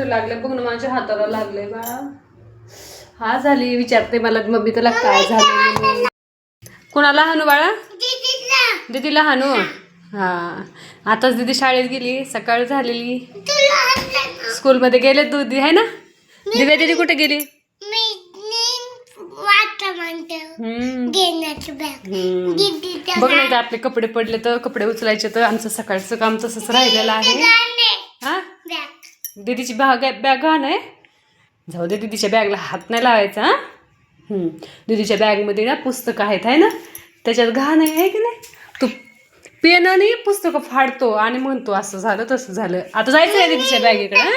कुठं लागलं बघ ना माझ्या हाताला लागले बाळा हा झाली विचारते मला मम्मी तुला काय झालं कोणाला हानू बाळा? दीदीला हानू हा. आताच दीदी शाळेत गेली सकाळ झालेली. स्कूलमध्ये गेले दीदी आहे ना? दिव्या दीदी कुठे गेली? बघ नाही तर आपले कपडे पडले तर कपडे उचलायचे तर आमचं सकाळचं काम तसंच राहिलेलं आहे. हा? दीदीची बॅग बॅग घाण आहे जाऊ दे दीदीच्या बॅगला हात नाही लावायचा हा. दीदीच्या बॅगमध्ये ना पुस्तकं आहेत आहे ना? त्याच्यात घाण आहे की नाही? तू पेनाने पुस्तकं फाडतो आणि म्हणतो असं झालं तसं झालं. आता जायचं आहे दीदीच्या बॅगेकडे हा?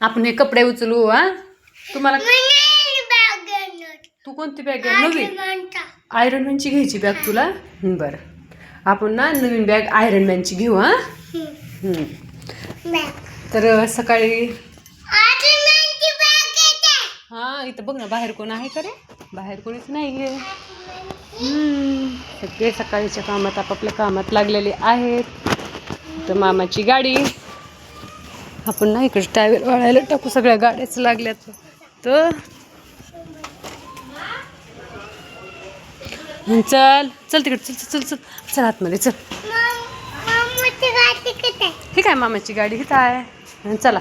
आपण हे कपडे उचलू हा. तुम्हाला तू कोणती बॅग घ्या नवी? आयरन मॅनची घ्यायची बॅग तुला? बरं. आपण ना नवीन बॅग आयरन मॅनची घेऊ हा? हं. तर सकाळी हा इथं बघ ना बाहेर कोण आहे का रे? बाहेर कोणीच नाही आहे सगळे सकाळीच्या कामात आपापल्या कामात लागलेले आहेत. तर मामाची गाडी. आपण ना इकडे टायर वाळायला टाकू सगळ्या गाड्याच लागल्यात. तर चल चल तिकडे चल चल चल चल चल आतमध्ये चल. हे काय मामाची गाडी? हिथं आहे चला.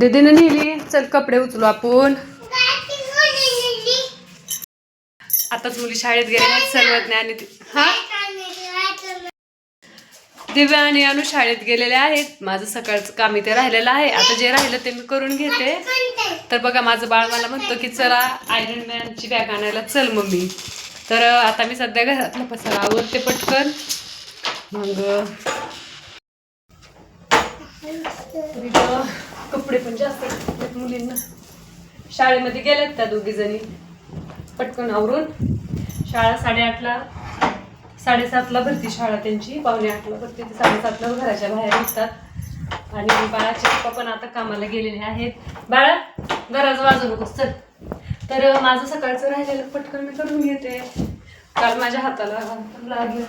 दीदीने नेली. चल कपडे उचलू आपण. आताच मुली शाळेत गेल्या सर्वज्ञ आणि हा? दिव्या आणि अनु शाळेत गेलेले आहेत. माझं सकाळचं काम इथे राहिलेलं आहे. आता जे राहिलं ते मी करून घेते. तर बघा माझं बाळ मला म्हणतो की चला आयरन मॅनची बॅग आणायला चल मम्मी. तर आता मी सध्या घरातला पसारा आवडते पटकन. मग कपडे पण जास्त मुलींना. शाळेमध्ये गेल्यात त्या दोघी जणी. पटकन आवरून. शाळा साडेआठला साडेसातला भरती शाळा त्यांची. पावणे आठला भरती ते साडेसातला घराच्या बाहेर निघतात. आणि बाळाचे पप्पा पण आता कामाला गेलेले आहेत. बाळा घराचं वाजू नकोस चल तर माझं सकाळचं राहिलेलं पटकन मी करून घेते. काल माझ्या हाताला लागलं.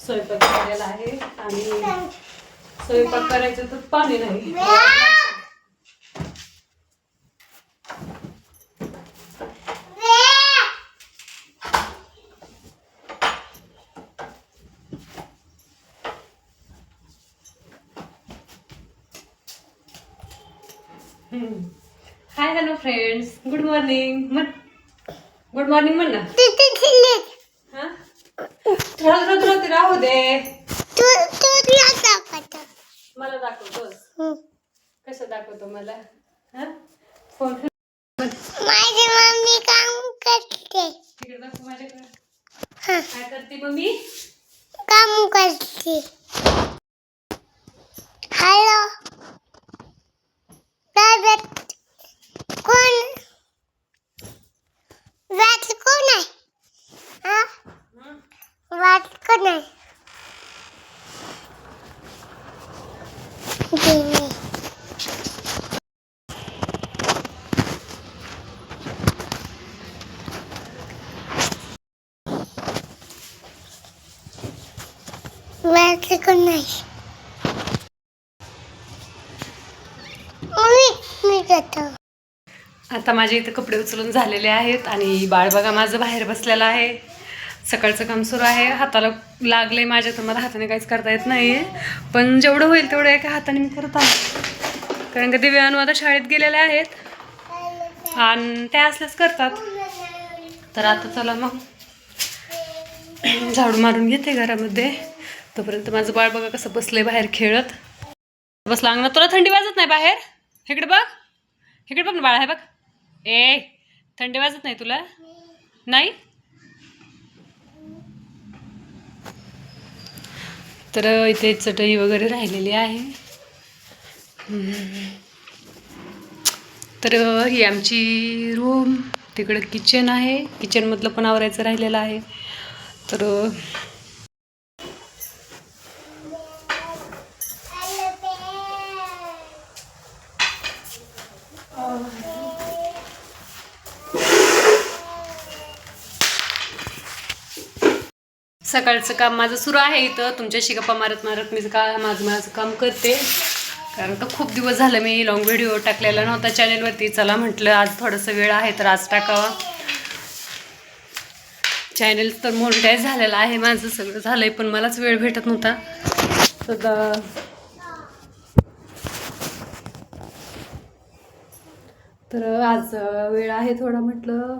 स्वयंपाक झालेला आहे आणि स्वयंपाक करायचं तर पाणी नाही. Hi hello friends good morning म्हण गुड मॉर्निंग म्हण ना. हा? राहू राहू राहू दे, मला दाखवतोस? कसं दाखवतो मला? हा? फोन माझी मम्मी काम करते. तिकडे दाखव माझ्याकडे. काय करते मम्मी? काम करते हॅलो दादा कोण वाच कोण आहे हा वाच कोण आहे गेली. वाच कोण नाही मम्मी मी जातो. आता माझे इथे कपडे उचलून झालेले आहेत आणि बाळ बघा माझं बाहेर बसलेलं आहे. सकाळचं काम सुरू आहे. हाताला लागले माझ्या तर मला हाताने काहीच करता येत नाही पण जेवढं होईल तेवढं एका हाताने मी करत आहे. कारण का दिव्या अनुवाद शाळेत गेलेल्या आहेत. आणि त्या असल्याच करतात. तर आता चला मग. झाडू मारून घेते घरामध्ये. तोपर्यंत माझं बाळ बघा कसं बसलंय बाहेर खेळत. बसला लागणार तुला थंडी वाजत नाही बाहेर? इकडे बघ. इकडे बघ ना बाळ आहे बघ. ए थंडी वाजत नाही तुला? नाही? तर इथे चटई वगैरे राहिलेली आहे. तर ही आमची रूम. तिकडं किचन आहे. किचनमधलं पण आवरायचं राहिलेलं आहे. तर सकाळचं काम माझं सुरू आहे इथं. तुमच्याशी गप्पा मारत मारत मी का माझं माझं काम करते. कारण का खूप दिवस झालं मी लॉंग व्हिडिओ टाकलेला नव्हता चॅनेलवरती चला म्हटलं आज थोडंसं वेळ आहे तर आज टाकावा. चॅनेल तर मोनिटाईज झालेलं आहे माझं सगळं झालं आहे पण मलाच वेळ भेटत नव्हता. तर तर आज वेळ आहे थोडा म्हटलं.